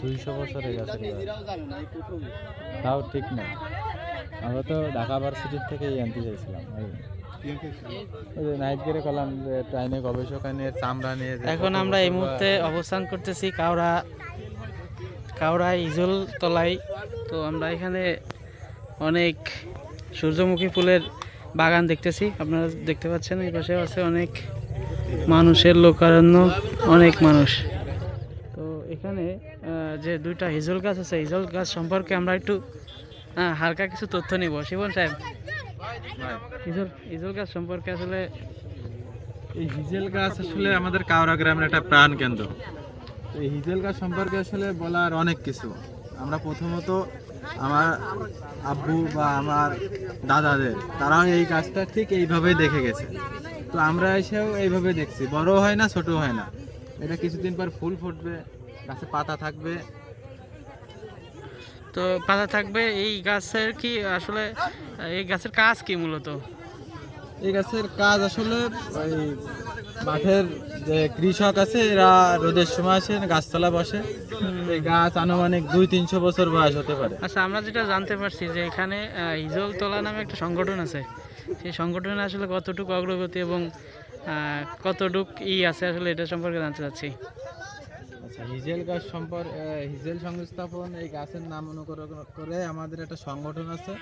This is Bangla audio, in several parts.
দুইশো বছরের গেছে তাও ঠিক না আমরা তো ঢাকা ভার্সিটির থেকেই আনতে চাইছিলাম ওই- ওই নাইট গেরে কলাম যে ট্রাইনে গবেষক নিয়ে চামড়া নিয়ে এখন আমরা এই মুহূর্তে অবস্থান করতেছি কাউরা কাউরা ইজল তলায়। তো আমরা এখানে অনেক সূর্যমুখী ফুলের বাগান দেখতেছি। আপনারা দেখতে পাচ্ছেন, এই পাশে আছে অনেক মানুষের লোকারণ্য, অনেক মানুষ। তো এখানে যে দুইটা হিজল গাছ আছে, হিজল গাছ সম্পর্কে আমরা একটু হালকা কিছু তথ্য নিব। শিবন সাহেব, হিজল হিজল গাছ সম্পর্কে আসলে এই হিজেল গাছ আসলে আমাদের কাওড়া গ্রামের একটা প্রাণ কেন্দ্র। এই হিজেল গাছ সম্পর্কে আসলে বলার অনেক কিছু। আমরা প্রথমত আমার আব্বু বা আমার দাদাদের, তারাও এই কাজটা ঠিক এইভাবেই দেখে গেছে। তো আমরা এসেও এইভাবে দেখছি। বড় হয় না ছোট হয় না। এটা কিছুদিন পর ফুল ফুটবে, গাছে পাতা থাকবে। তো পাতা থাকবে, এই গাছের কি আসলে, এই গাছের কাজ কি মূলত? এই গাছের কাজ আসলে ওই মাঠের যে কৃষক আছে এরা রোদের সময় আসে গাছতলা বসে। এই গাছ আনুমানিক দুই তিনশো বছর বয়স হতে পারে। আচ্ছা আমরা যেটা জানতে পারছি যে এখানে আহ, হিজল তোলা নামে একটা সংগঠন আছে। সেই সংগঠনে আসলে কতটুকু অগ্রগতি এবং কতটুক ই আছে আসলে এটা সম্পর্কে জানতে চাচ্ছি। আচ্ছা হিজেল গাছ সম্পর্ক হিজেল সংস্থাপন এই গাছের নাম অনুকরণ করে আমাদের একটা সংগঠন আছে।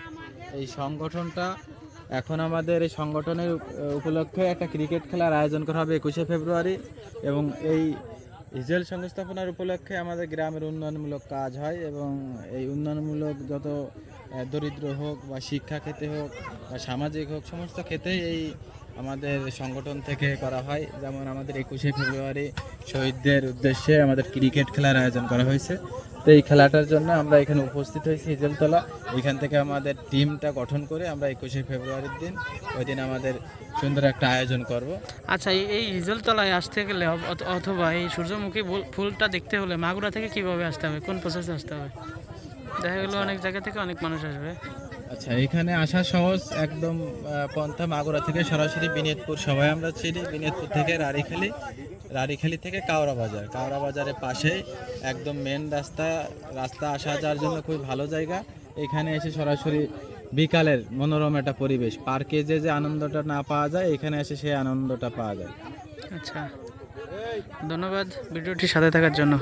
এই সংগঠনটা এখন আমাদের এই সংগঠনের উপলক্ষে একটা ক্রিকেট খেলার আয়োজন করা হবে একুশে ফেব্রুয়ারি এবং এই হিজেল সংস্থাপনার উপলক্ষে আমাদের গ্রামের উন্নয়নমূলক কাজ হয় এবং এই উন্নয়নমূলক যত দরিদ্র হোক বা শিক্ষা ক্ষেত্রে হোক বা সামাজিক হোক, সমস্ত ক্ষেত্রেই এই আমাদের সংগঠন থেকে করা হয়। যেমন আমাদের একুশে ফেব্রুয়ারি শহীদদের উদ্দেশ্যে আমাদের ক্রিকেট খেলার আয়োজন করা হয়েছে। তো এই খেলাটার জন্য আমরা এখানে উপস্থিত হয়েছি হিজলতলা এখান থেকে আমাদের টিমটা গঠন করে আমরা একুশে ফেব্রুয়ারির দিন ওই দিন আমাদের সুন্দর একটা আয়োজন করব। আচ্ছা এই- হিজলতলায় হিজল আসতে গেলে অথবা এই সূর্যমুখী ফুলটা দেখতে হলে মাগুরা থেকে কীভাবে আসতে হবে? কোন প্রসেসে আসতে হবে? দেখা গেলো অনেক জায়গা থেকে অনেক মানুষ আসবে। আচ্ছা এখানে আসা সহজ একদম পন্থা মাগুরা থেকে সরাসরি বিনিয়োদপুর সবাই আমরা চিনি বিনিয়োদপুর থেকে রাড়িখালি রাড়িখালি থেকে কাওড়া বাজার। কাওড়া বাজারের পাশে একদম মেন রাস্তা রাস্তা আসা যাওয়ার জন্য খুবই ভালো জায়গা। এখানে এসে সরাসরি বিকালের মনোরম একটা পরিবেশ পার্কে যে যে আনন্দটা না পাওয়া যায় এখানে এসে সেই আনন্দটা পাওয়া যায়। আচ্ছা। ধন্যবাদ ভিডিওটির সাথে থাকার জন্য।